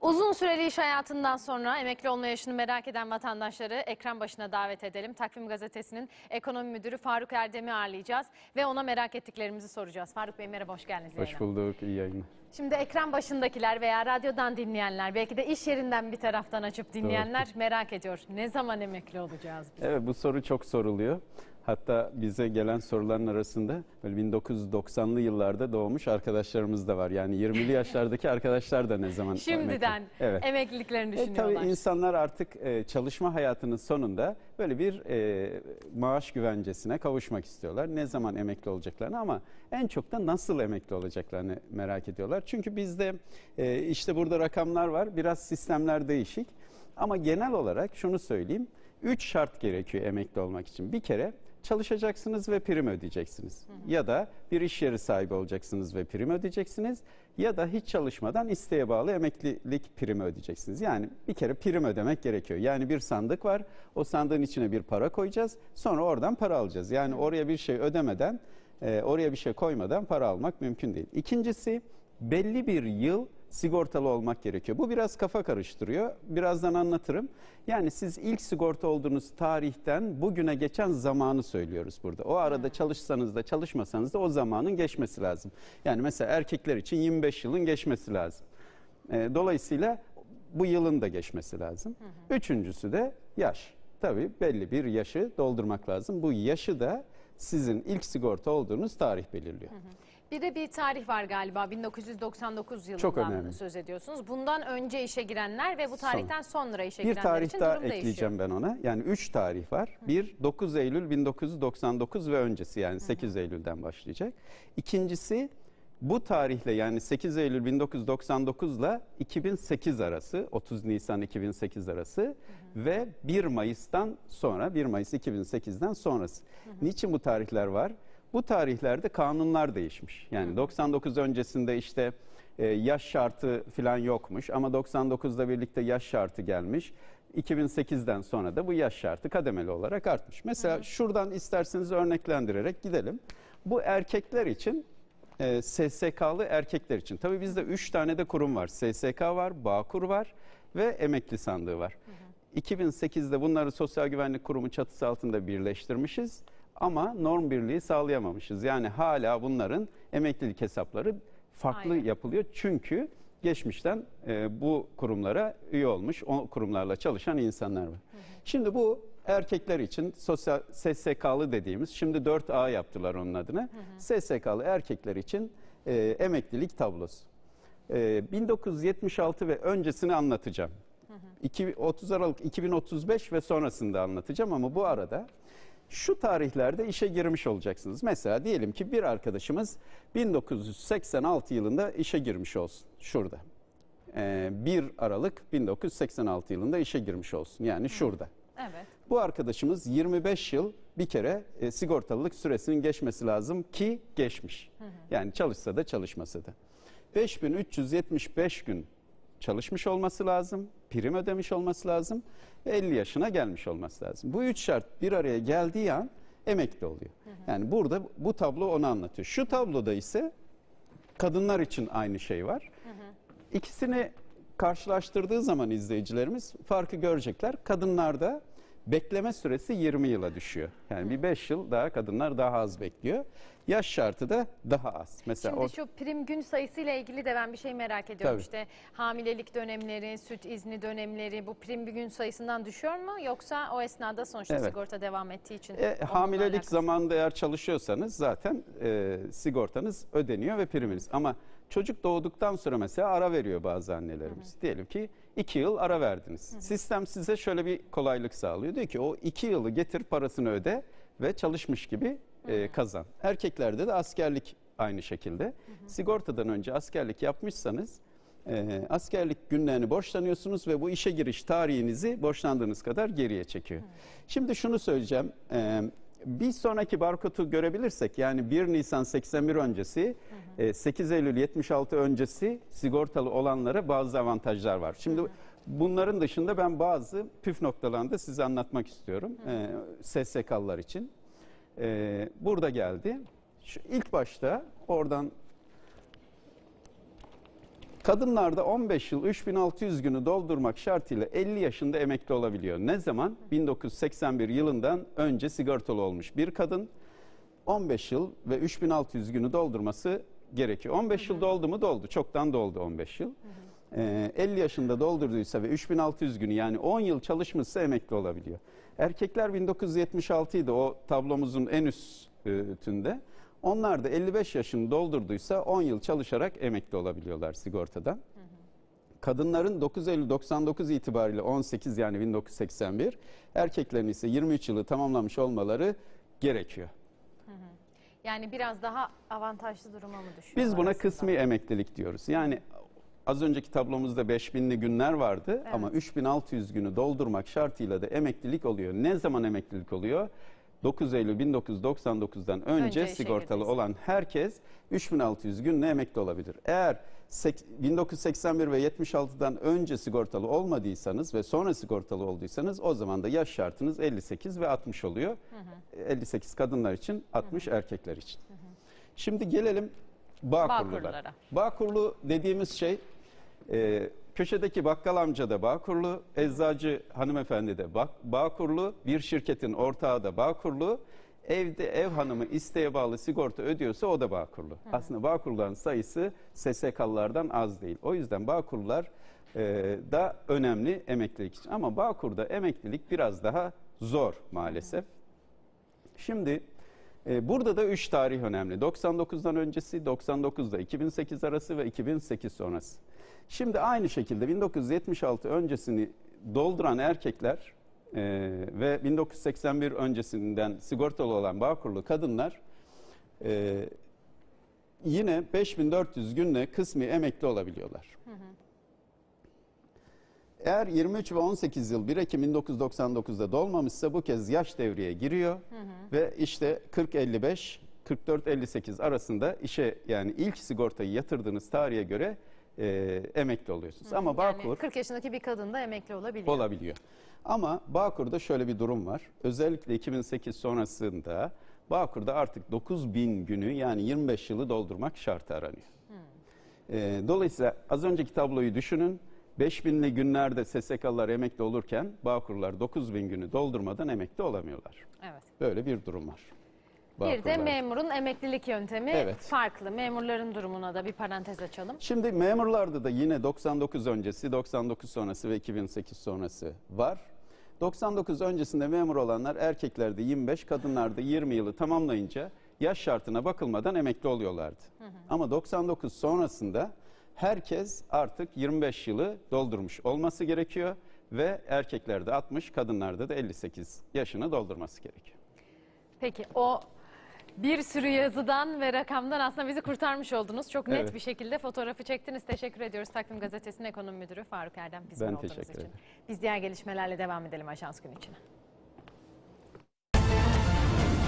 Uzun süreli iş hayatından sonra emekli olma yaşını merak eden vatandaşları ekran başına davet edelim. Takvim Gazetesi'nin ekonomi müdürü Faruk Erdem'i ağırlayacağız ve ona merak ettiklerimizi soracağız. Faruk Bey merhaba, hoş geldiniz. Hoş yayına. bulduk, iyi yayınlar. Şimdi ekran başındakiler veya radyodan dinleyenler, belki de iş yerinden bir taraftan açıp dinleyenler merak ediyor. Ne zaman emekli olacağız biz? Evet bu soru çok soruluyor. Hatta bize gelen soruların arasında böyle 1990'lı yıllarda doğmuş arkadaşlarımız da var. Yani 20'li yaşlardaki arkadaşlar da ne zaman Şimdiden emekli? Evet. emekliliklerini E, düşünüyorlar. tabii insanlar artık e, çalışma hayatının sonunda böyle bir e, maaş güvencesine kavuşmak istiyorlar. Ne zaman emekli olacaklarını ama en çok da nasıl emekli olacaklarını merak ediyorlar. Çünkü bizde e, işte burada rakamlar var. Biraz sistemler değişik. Ama genel olarak şunu söyleyeyim. Üç şart gerekiyor emekli olmak için. Bir kere çalışacaksınız ve prim ödeyeceksiniz. Ya da bir iş yeri sahibi olacaksınız ve prim ödeyeceksiniz. Ya da hiç çalışmadan isteğe bağlı emeklilik primi ödeyeceksiniz. Yani bir kere prim ödemek gerekiyor. Yani bir sandık var. O sandığın içine bir para koyacağız. Sonra oradan para alacağız. Yani oraya bir şey ödemeden, e, oraya bir şey koymadan para almak mümkün değil. İkincisi belli bir yıl sigortalı olmak gerekiyor. Bu biraz kafa karıştırıyor. Birazdan anlatırım. Yani siz ilk sigorta olduğunuz tarihten bugüne geçen zamanı söylüyoruz burada. O arada çalışsanız da çalışmasanız da o zamanın geçmesi lazım. Yani mesela erkekler için 25 yılın geçmesi lazım. E, Dolayısıyla bu yılın da geçmesi lazım. Üçüncüsü de yaş. Tabii belli bir yaşı doldurmak lazım. Bu yaşı da sizin ilk sigorta olduğunuz tarih belirliyor. Bir de bir tarih var galiba 1999 yılından Çok önemli. söz ediyorsunuz. Bundan önce işe girenler ve bu tarihten sonra işe Bir girenler tarih için daha durum değişiyor. ekleyeceğim ben ona. Yani 3 tarih var. Bir 9 Eylül 1999 ve öncesi yani 8 Eylül'den başlayacak. İkincisi bu tarihle yani 8 Eylül 1999 ile 2008 arası 30 Nisan 2008 arası ve 1 Mayıs'tan sonra 1 Mayıs 2008'den sonrası. Niçin bu tarihler var? Bu tarihlerde kanunlar değişmiş. Yani 99 öncesinde işte e, yaş şartı falan yokmuş ama 99'da birlikte yaş şartı gelmiş. 2008'den sonra da bu yaş şartı kademeli olarak artmış. Mesela şuradan isterseniz örneklendirerek gidelim. Bu erkekler için e, SSK'lı erkekler için. Tabii bizde 3 tane de kurum var. SSK var, Bağkur var ve emekli sandığı var. 2008'de bunları Sosyal Güvenlik Kurumu çatısı altında birleştirmişiz ama norm birliği sağlayamamışız. Yani hala bunların emeklilik hesapları farklı Aynen. yapılıyor. Çünkü geçmişten e, bu kurumlara üye olmuş, o kurumlarla çalışan insanlar var. Şimdi bu erkekler için sosyal SSK'lı dediğimiz, şimdi 4A yaptılar onun adını. SSK'lı erkekler için e, emeklilik tablosu. E, 1976 ve öncesini anlatacağım. İki- 30 Aralık 2035 ve sonrasında anlatacağım ama bu arada şu tarihlerde işe girmiş olacaksınız. Mesela diyelim ki bir arkadaşımız 1986 yılında işe girmiş olsun şurada. Ee, 1 Aralık 1986 yılında işe girmiş olsun yani şurada. Evet. Bu arkadaşımız 25 yıl bir kere e, sigortalılık süresinin geçmesi lazım ki geçmiş. Yani çalışsa da çalışmasa da. 5375 gün çalışmış olması lazım, prim ödemiş olması lazım ve 50 yaşına gelmiş olması lazım. Bu üç şart bir araya geldiği an emekli oluyor. Yani burada bu tablo onu anlatıyor. Şu tabloda ise kadınlar için aynı şey var. İkisini karşılaştırdığı zaman izleyicilerimiz farkı görecekler. Kadınlarda bekleme süresi 20 yıla düşüyor. Yani bir 5 yıl daha kadınlar daha az bekliyor. Yaş şartı da daha az. Mesela Şimdi o- şu prim gün sayısıyla ilgili de ben bir şey merak ediyorum. Tabii. İşte hamilelik dönemleri, süt izni dönemleri bu prim bir gün sayısından düşüyor mu? Yoksa o esnada sonuçta Evet. sigorta devam ettiği için? E, hamilelik alakası- zamanında eğer çalışıyorsanız zaten e, sigortanız ödeniyor ve priminiz. Ama çocuk doğduktan sonra mesela ara veriyor bazı annelerimiz. Diyelim ki iki yıl ara verdiniz. Sistem size şöyle bir kolaylık sağlıyor. Diyor ki o iki yılı getir parasını öde ve çalışmış gibi e, kazan. Erkeklerde de askerlik aynı şekilde. Sigortadan önce askerlik yapmışsanız e, askerlik günlerini borçlanıyorsunuz ve bu işe giriş tarihinizi borçlandığınız kadar geriye çekiyor. Şimdi şunu söyleyeceğim. E, bir sonraki barkodu görebilirsek yani 1 Nisan 81 öncesi, e, 8 Eylül 76 öncesi sigortalı olanlara bazı avantajlar var. Şimdi bunların dışında ben bazı püf noktalarını da size anlatmak istiyorum. E, SSK'lılar için. E, burada geldi. Şu ilk başta oradan Kadınlarda 15 yıl 3600 günü doldurmak şartıyla 50 yaşında emekli olabiliyor. Ne zaman? 1981 yılından önce sigortalı olmuş bir kadın 15 yıl ve 3600 günü doldurması gerekiyor. 15 yıl doldu mu doldu. Çoktan doldu 15 yıl. Ee, 50 yaşında doldurduysa ve 3600 günü yani 10 yıl çalışmışsa emekli olabiliyor. Erkekler 1976 idi o tablomuzun en üstünde. Onlar da 55 yaşını doldurduysa 10 yıl çalışarak emekli olabiliyorlar sigortadan. Kadınların 9 Eylül 99 itibariyle 18 yani 1981, erkeklerin ise 23 yılı tamamlamış olmaları gerekiyor. Yani biraz daha avantajlı duruma mı düşüyor? Biz buna aslında? kısmi emeklilik diyoruz. Yani az önceki tablomuzda 5000'li günler vardı ama 3600 günü doldurmak şartıyla da emeklilik oluyor. Ne zaman emeklilik oluyor? 9 Eylül 1999'dan önce, Önce sigortalı olan herkes 3600 günle emekli olabilir. Eğer sek- 1981 ve 76'dan önce sigortalı olmadıysanız ve sonra sigortalı olduysanız o zaman da yaş şartınız 58 ve 60 oluyor. 58 kadınlar için, 60 erkekler için. Şimdi gelelim. Bağkurlulara. Bağkurlu dediğimiz şey e, köşedeki bakkal amca da Bağkurlu, eczacı hanımefendi de Bağ- Bağkurlu, bir şirketin ortağı da Bağkurlu, evde ev hanımı isteğe bağlı sigorta ödüyorsa o da Bağkurlu. Aslında Bağkurluların sayısı SSK'lılardan az değil. O yüzden Bağkurlular e, da önemli emeklilik için. Ama Bağkur'da emeklilik biraz daha zor maalesef. Şimdi e, burada da 3 tarih önemli. 99'dan öncesi, 99'da 2008 arası ve 2008 sonrası. Şimdi aynı şekilde 1976 öncesini dolduran erkekler e, ve 1981 öncesinden sigortalı olan Bağkurlu kadınlar e, yine 5400 günle kısmi emekli olabiliyorlar. Eğer 23 ve 18 yıl 1 Ekim 1999'da dolmamışsa bu kez yaş devreye giriyor ve işte 40-55 44-58 arasında işe yani ilk sigortayı yatırdığınız tarihe göre e, emekli oluyorsunuz. Ama Bağkur Yani 40 yaşındaki bir kadın da emekli olabiliyor. olabiliyor. Ama Bağkur'da şöyle bir durum var. Özellikle 2008 sonrasında Bağkur'da artık 9000 günü yani 25 yılı doldurmak şartı aranıyor. Ee, dolayısıyla az önceki tabloyu düşünün. 5000'li günlerde SSK'lılar emekli olurken Bağkurlar 9000 günü doldurmadan emekli olamıyorlar. Evet. Böyle bir durum var. Bir de memurun emeklilik yöntemi Evet. farklı. Memurların durumuna da bir parantez açalım. Şimdi memurlarda da yine 99 öncesi, 99 sonrası ve 2008 sonrası var. 99 öncesinde memur olanlar erkeklerde 25, kadınlarda 20 yılı tamamlayınca yaş şartına bakılmadan emekli oluyorlardı. Ama 99 sonrasında herkes artık 25 yılı doldurmuş olması gerekiyor ve erkeklerde 60, kadınlarda da 58 yaşını doldurması gerekiyor. Peki o bir sürü yazıdan ve rakamdan aslında bizi kurtarmış oldunuz. Çok net Evet. bir şekilde fotoğrafı çektiniz. Teşekkür ediyoruz Takvim Gazetesi'nin ekonomi müdürü Faruk Erdem bizim Ben olduğunuz teşekkür için. ederim. Biz diğer gelişmelerle devam edelim Ajans Gün için.